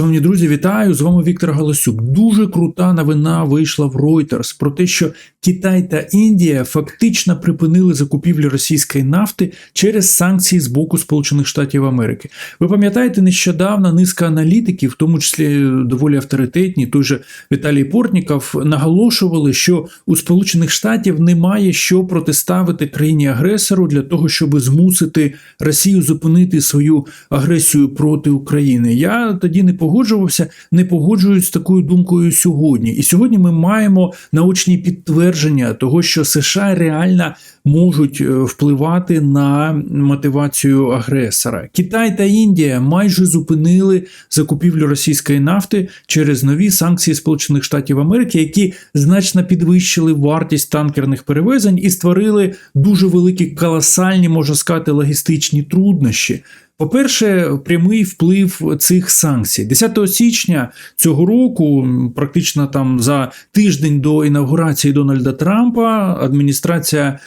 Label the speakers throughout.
Speaker 1: Шановні друзі, вітаю! З вами Віктор Галасюк. Дуже крута новина вийшла в Reuters про те, що Китай та Індія фактично припинили закупівлю російської нафти через санкції з боку Сполучених Штатів Америки. Ви пам'ятаєте, нещодавно низка аналітиків, в тому числі доволі авторитетні, той же Віталій Портніков, наголошували, що у Сполучених Штатів немає що протиставити країні агресору для того, щоб змусити Росію зупинити свою агресію проти України. Я тоді не погоджувався, не погоджуюсь з такою думкою сьогодні. І сьогодні ми маємо наочні підтвердження того, що США реально можуть е, впливати на мотивацію агресора. Китай та Індія майже зупинили закупівлю російської нафти через нові санкції Сполучених Штатів Америки, які значно підвищили вартість танкерних перевезень і створили дуже великі колосальні, можна сказати, логістичні труднощі. По-перше, прямий вплив цих санкцій 10 січня цього року, практично там за тиждень до інавгурації Дональда Трампа, адміністрація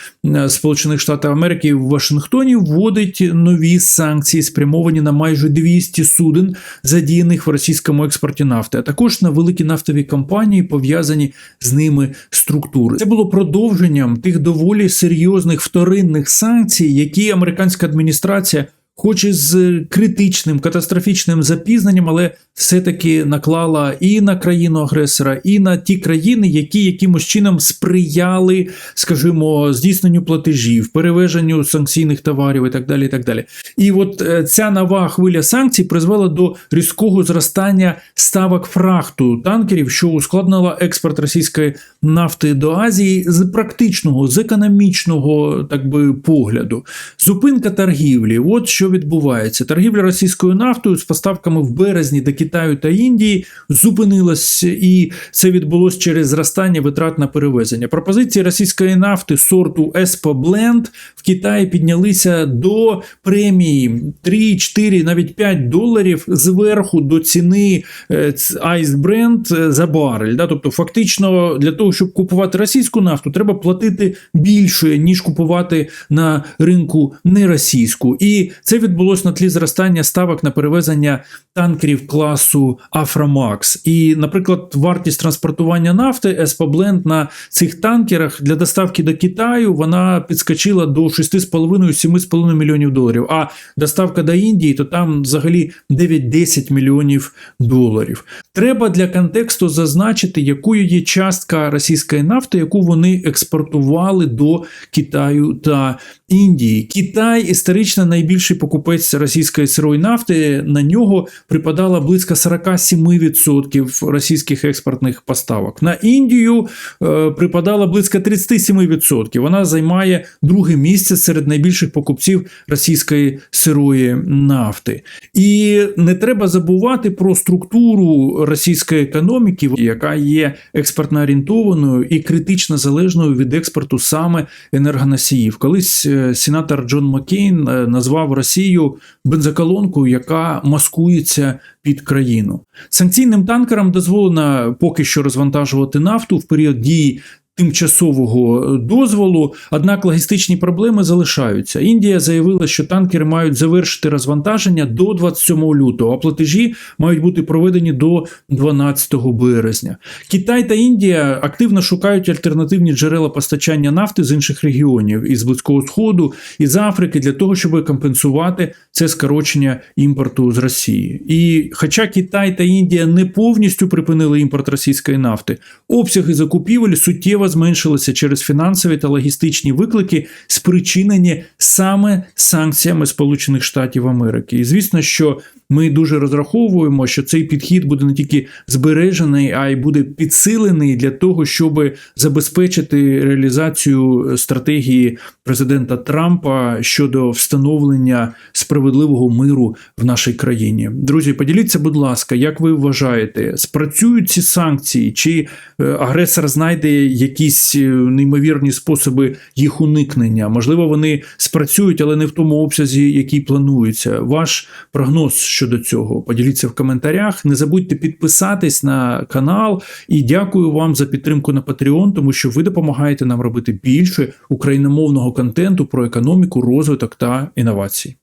Speaker 1: Сполучених Штатів Америки в Вашингтоні вводить нові санкції, спрямовані на майже 200 суден, задіяних в російському експорті нафти, а також на великі нафтові компанії, пов'язані з ними структури. Це було продовженням тих доволі серйозних вторинних санкцій, які американська адміністрація хоч і з критичним катастрофічним запізненням, але все-таки наклала і на країну агресора, і на ті країни, які якимось чином сприяли, скажімо, здійсненню платежів, перевеженню санкційних товарів і так далі. І так далі. І от е, ця нова хвиля санкцій призвела до різкого зростання ставок фрахту танкерів, що ускладнила експорт російської нафти до Азії з практичного, з економічного так би погляду. Зупинка торгівлі. От що відбувається. Торгівля російською нафтою з поставками в березні до Китаю та Індії зупинилась, і це відбулося через зростання витрат на перевезення. Пропозиції російської нафти сорту Espo Blend в Китаї піднялися до премії 3, 4, навіть 5 доларів зверху до ціни е, Ice Brent за барель. Да? Тобто, фактично, для того, щоб купувати російську нафту, треба платити більше, ніж купувати на ринку неросійську. І це відбулося на тлі зростання ставок на перевезення танкерів класу Aframax. І, наприклад, вартість транспортування нафти Blend на цих танкерах для доставки до Китаю вона підскочила до 6,5-7,5 мільйонів доларів. А доставка до Індії, то там взагалі 9-10 мільйонів доларів. Треба для контексту зазначити, якою є частка російської нафти, яку вони експортували до Китаю та Індії. Китай історично найбільший покупець російської сирої нафти. На нього припадало близько 47% російських експортних поставок. На Індію е, припадало близько 37%. Вона займає друге місце серед найбільших покупців російської сирої нафти. І не треба забувати про структуру російської економіки, яка є експортно орієнтованою і критично залежною від експорту саме енергоносіїв. Колись е, сенатор Джон Маккейн е, назвав Росію бензоколонкою, яка маскується під країну. Санкційним танкерам дозволено поки що розвантажувати нафту в період дії тимчасового дозволу, однак логістичні проблеми залишаються. Індія заявила, що танкери мають завершити розвантаження до 27 лютого, а платежі мають бути проведені до 12 березня. Китай та Індія активно шукають альтернативні джерела постачання нафти з інших регіонів із Близького Сходу із Африки для того, щоб компенсувати це скорочення імпорту з Росії. І хоча Китай та Індія не повністю припинили імпорт російської нафти, обсяги закупівель суттєво суттєво зменшилися через фінансові та логістичні виклики, спричинені саме санкціями Сполучених Штатів Америки. І звісно, що ми дуже розраховуємо, що цей підхід буде не тільки збережений, а й буде підсилений для того, щоб забезпечити реалізацію стратегії президента Трампа щодо встановлення справедливого миру в нашій країні. Друзі, поділіться, будь ласка, як ви вважаєте, спрацюють ці санкції, чи е, агресор знайде якісь е, неймовірні способи їх уникнення? Можливо, вони спрацюють, але не в тому обсязі, який планується. Ваш прогноз щодо цього. Поділіться в коментарях. Не забудьте підписатись на канал і дякую вам за підтримку на Patreon, тому що ви допомагаєте нам робити більше україномовного контенту про економіку, розвиток та інновації.